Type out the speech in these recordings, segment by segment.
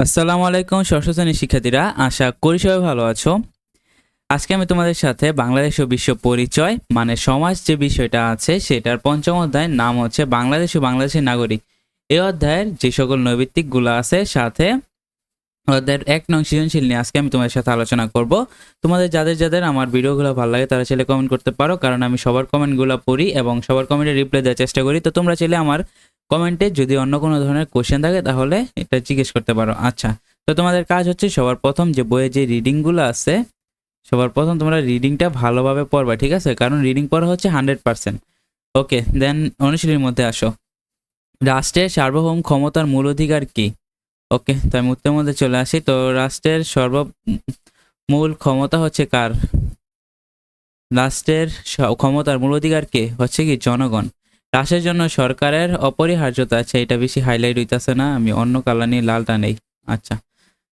আসসালামু আলাইকুম, ষষ্ঠ শ্রেণির শিক্ষার্থীরা। আশা করি সবাই ভালো আছো। আজকে আমি তোমাদের সাথে বাংলাদেশ ও বিশ্ব পরিচয় মানে সমাজ যে বিষয়টা আছে, সেটার পঞ্চম অধ্যায়ের নাম হচ্ছে বাংলাদেশ ও বাংলাদেশের নাগরিক। এই অধ্যায়ের যে সকল নৈবিত্তিকগুলো আছে, সাথে অধ্যায়ের এক নং সৃজনশীল নিয়ে আজকে আমি তোমাদের সাথে আলোচনা করব। তোমাদের যাদের যাদের আমার ভিডিওগুলো ভালো লাগে, তারা চাইলে কমেন্ট করতে পারো, কারণ আমি সবার কমেন্টগুলো পড়ি এবং সবার কমেন্টে রিপ্লাই দেওয়ার চেষ্টা করি। তো তোমরা চাইলে আমার কমেন্টে যদি অন্য কোনো ধরনের কোশ্চেন থাকে, তাহলে এটা জিজ্ঞেস করতে পারো। আচ্ছা তো তোমাদের কাজ হচ্ছে সবার প্রথম যে বইয়ে যে রিডিংগুলো আছে, সবার প্রথম তোমরা রিডিংটা ভালোভাবে পড়বা, ঠিক আছে? কারণ রিডিং পড়া হচ্ছে হান্ড্রেড পার্সেন্ট ওকে দেন অনুশীলনীর মধ্যে আসো। রাষ্ট্রের সার্বভৌম ক্ষমতার মূল অধিকার কি? ওকে তো আমি উত্তরের মধ্যে চলে আসি। তো রাষ্ট্রের সর্ব, মূল ক্ষমতা হচ্ছে কার? রাষ্ট্রের ক্ষমতার মূল অধিকার কে? হচ্ছে কি জনগণ। রাষ্ট্রের জন্য সরকারের অপরিহার্যতা আছে, এটা বেশি হাইলাইট হইতাছে না, আমি অন্য কালার নিয়ে লালটা নেই। আচ্ছা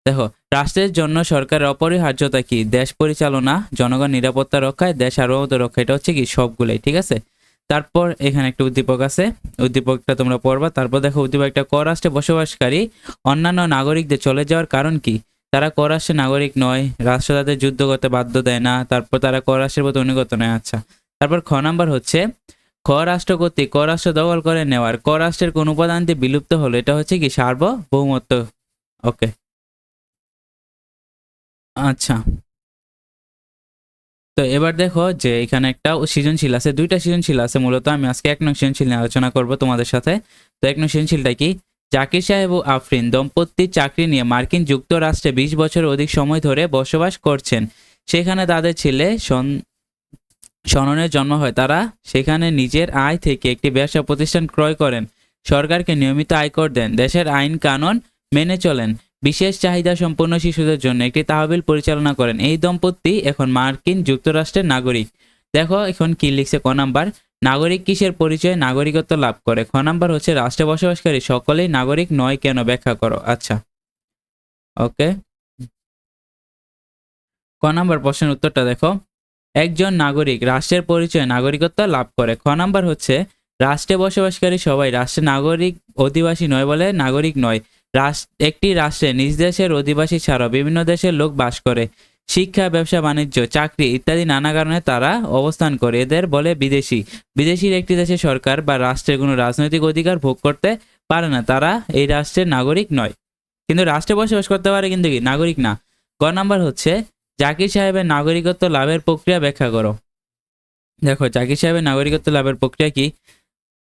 দেখো, রাষ্ট্রের জন্য সরকারের অপরিহার্যতা কি? দেশ পরিচালনা, জনগণ নিরাপত্তা রক্ষায়, দেশ সার্বভৌমত্ব রক্ষা, এটা হচ্ছে কি সবগুলাই, ঠিক আছে? তারপর এখানে একটা উদ্দীপক আছে, উদ্দীপকটা তোমরা পড়বা, তারপর দেখো উদ্দীপকটা ক রাষ্ট্রে বসবাসকারী অন্যান্য নাগরিকদের চলে যাওয়ার কারণ কি? তারা রাষ্ট্রের নাগরিক নয় রাষ্ট্র তাদের যুদ্ধ করতে বাধ্য দেয় না, তারপর তারা রাষ্ট্রের প্রতি অনুগত নয় আচ্ছা। তারপর খ নাম্বার হচ্ছে খ রাষ্ট্র কর্তৃক ক রাষ্ট্র দখল করে নেওয়ার ক রাষ্ট্রের কোন উপাদানটি বিলুপ্ত হলো, এটা হচ্ছে কি সার্বভৌমত্ব? ওকে আচ্ছা। তো এবার দেখো যে এখানে একটা সৃজনশীল আছে, দুইটা সৃজনশীল আছে, মূলত আমি আজকে এক নং সৃজনশীল নিয়ে আলোচনা করব তোমাদের সাথে। তো এক নং সৃজনশীলটা কি? জাকির সাহেব ও আফরিন দম্পতির চাকরি নিয়ে মার্কিন যুক্তরাষ্ট্রে বিশ বছর অধিক সময় ধরে বসবাস করছেন। সেখানে তাদের ছেলে সননের জন্ম হয়। তারা সেখানে নিজের আয় থেকে একটি ব্যবসা প্রতিষ্ঠান ক্রয় করেন। সরকারকে নিয়মিত আয়কর দেন। দেশের আইন কানুন মেনে চলেন। বিশেষ চাহিদা সম্পন্ন শিশুদের জন্য একটি তহবিল পরিচালনা করেন। এই দম্পতি এখন মার্কিন যুক্তরাষ্ট্রের নাগরিক। দেখো এখন কি লিখছে ক নাম্বার। নাগরিক কিসের পরিচয়ে? নাগরিকত্ব লাভ করে। খ নাম্বার হচ্ছে, রাষ্ট্রে বসবাসকারী সকলেই নাগরিক নয় কেন ব্যাখ্যা করো। আচ্ছা। ওকে। ক নাম্বার প্রশ্নের উত্তরটা দেখো। একজন নাগরিক রাষ্ট্রের পরিচয়ে নাগরিকত্ব লাভ করে। খ নাম্বার হচ্ছে, রাষ্ট্রে বসবাসকারী সবাই রাষ্ট্রের নাগরিক অধিবাসী নয় বলে নাগরিক নয়। রাষ্ট্র, একটি রাষ্ট্রে নিজ দেশের অধিবাসী ছাড়াও বিভিন্ন দেশের লোক বাস করে। শিক্ষা, ব্যবসা, বাণিজ্য, চাকরি ইত্যাদি নানা কারণে তারা অবস্থান করে। এদের বলে বিদেশি। বিদেশির একটি দেশের সরকার বা রাষ্ট্রের কোনো রাজনৈতিক অধিকার ভোগ করতে পারে না। তারা এই রাষ্ট্রের নাগরিক নয়। কিন্তু রাষ্ট্রে বসবাস করতে পারে কিন্তু কি? নাগরিক না। গ নাম্বার হচ্ছে জাকির সাহেবের নাগরিকত্ব লাভের প্রক্রিয়া ব্যাখ্যা করো। দেখো, জাকির সাহেবের নাগরিকত্ব লাভের প্রক্রিয়া কি?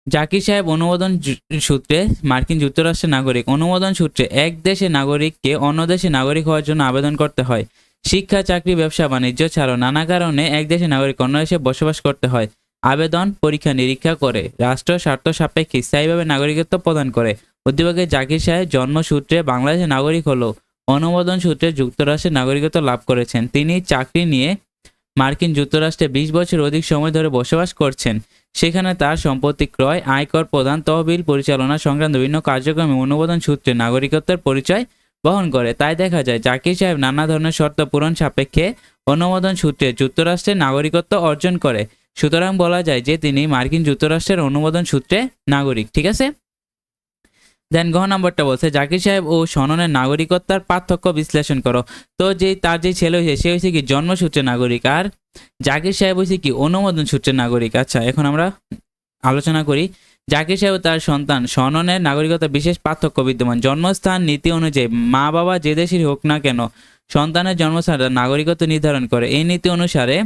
জাকির সাহেব অনুমোদন সূত্রে, মার্কিন যুক্তরাষ্ট্রের নাগরিক, অনুমোদন সূত্রে এক দেশের নাগরিককে অন্য দেশে নাগরিক হওয়ার জন্য আবেদন করতে হয়। শিক্ষা, চাকরি, ব্যবসা, বাণিজ্য ছাড়াও নানা কারণে এক দেশের নাগরিক অন্য দেশে বসবাস করতে হয়। আবেদন, পরীক্ষা, নিরীক্ষা করে, রাষ্ট্র স্বার্থ সাপেক্ষে স্থায়ীভাবে নাগরিকত্ব প্রদান করে। উদ্যোগে জাকির সাহেব জন্মসূত্রে বাংলাদেশের নাগরিক হলো। অনুমোদন সূত্রে যুক্তরাষ্ট্রের নাগরিকত্ব লাভ করেছেন। তিনি চাকরি নিয়ে মার্কিন যুক্তরাষ্ট্রে বিশ বছর অধিক সময় ধরে বসবাস করছেন। সেখানে তার সম্পত্তি ক্রয়, আয়কর প্রদান, তহবিল পরিচালনা সংক্রান্ত বিভিন্ন কার্যক্রমে অনুমোদন সূত্রে নাগরিকত্বের পরিচয় বহন করে। তাই দেখা যায়, জাকির সাহেব নানা ধরনের শর্ত পূরণ সাপেক্ষে অনুমোদন সূত্রে যুক্তরাষ্ট্রের নাগরিকত্ব অর্জন করে। সুতরাং বলা যায় যে তিনি মার্কিন যুক্তরাষ্ট্রের অনুমোদন সূত্রে নাগরিক, ঠিক আছে? দেন গহ নম্বরটা বলছে, জাকির সাহেব ও সননের নাগরিকত্বার পার্থক্য বিশ্লেষণ করো। তো যে, তার যে ছেলে হয়েছে, সে হয়েছে কি জন্মসূত্রে নাগরিক। আর জাকির সাহেব হয়েছে কি অনুমোদন সূত্রে নাগরিক। আচ্ছা এখন আমরা আলোচনা করি। জাকির সাহেব তার সন্তান সননের নাগরিকতা বিশেষ পার্থক্য বিদ্যমান। জন্মস্থান, নীতি অনুযায়ী মা বাবা যে দেশের হোক না কেন, সন্তানের জন্মস্থান নাগরিকত্ব নির্ধারণ করে। এই নীতি অনুসারে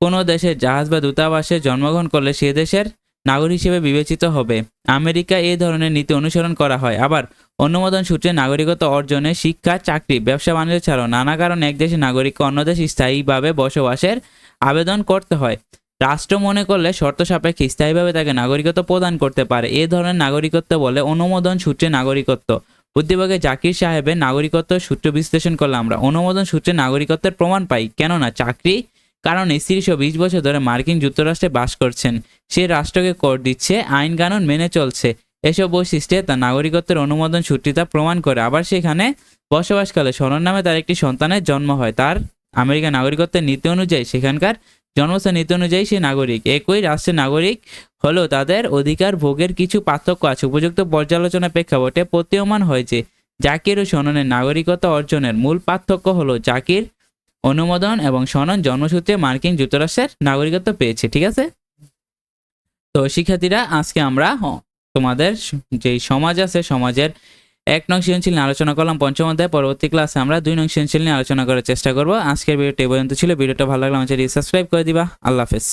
কোনো দেশের জাহাজ বা দূতাবাসে জন্মগ্রহণ করলে সে দেশের নাগরিক হিসেবে বিবেচিত হবে। আমেরিকা এই ধরনের নীতি অনুসরণ করা হয়। আবার অনুমোদন সূত্রে নাগরিকত্ব অর্জনে শিক্ষা, চাকরি, ব্যবসা, বাণিজ্য ছাড়াও নানা কারণে এক দেশের নাগরিককে অন্য দেশে স্থায়ীভাবে বসবাসের আবেদন করতে হয়। রাষ্ট্র মনে করলে শর্ত সাপেক্ষে স্থায়ীভাবে তাকে নাগরিকত্ব প্রদান করতে পারে। এ ধরনের নাগরিকত্ব বলে অনুমোদন সূত্রে নাগরিকত্ব। উদ্দীপকে জাকির সাহেবের নাগরিকত্ব সূত্র বিশ্লেষণ করলে আমরা। অনুমোদন সূত্রে নাগরিকত্বের প্রমাণ পাই। কেননা চাকরি কারণে স্ত্রীশো বিশ বছর ধরে মার্কিন যুক্তরাষ্ট্রে বাস করছেন। সে রাষ্ট্রকে কর দিচ্ছে, আইন কানুন মেনে চলছে। এসব বৈশিষ্ট্যে তার নাগরিকত্বের অনুমোদন সূত্রটি তা প্রমাণ করে। আবার সেখানে বসবাসকালে সনর নামে তার একটি সন্তানের জন্ম হয়। তার আমেরিকা নাগরিকত্বের নীতি অনুযায়ী সেখানকার জন্মস্থান নীতি অনুযায়ী সে নাগরিক। একই রাষ্ট্রের নাগরিক হলেও তাদের অধিকার ভোগের কিছু পার্থক্য আছে। উপযুক্ত পর্যালোচনা প্রেক্ষাপটে প্রতীয়মান হয় যে, জাকির ও সননের নাগরিকতা অর্জনের মূল পার্থক্য হলো জাকির অনুমোদন এবং সনন জন্মসূত্রে মার্কিন যুক্তরাষ্ট্রের নাগরিকত্ব পেয়েছে, ঠিক আছে? তো শিক্ষার্থীরা, আজকে আমরা তোমাদের যে সমাজ আছে, সমাজের এক নং সৃজনশীল নিয়ে আলোচনা করলাম, পঞ্চম অধ্যায়, পরবর্তী ক্লাসে আমরা দুই নং সৃজনশীল নিয়ে আলোচনা করার চেষ্টা করব। আজকের ভিডিওটি পর্যন্ত ছিল। ভিডিওটা ভালো লাগলে চ্যানেল সাবস্ক্রাইব করে দিবা। আল্লাহ হাফেজ।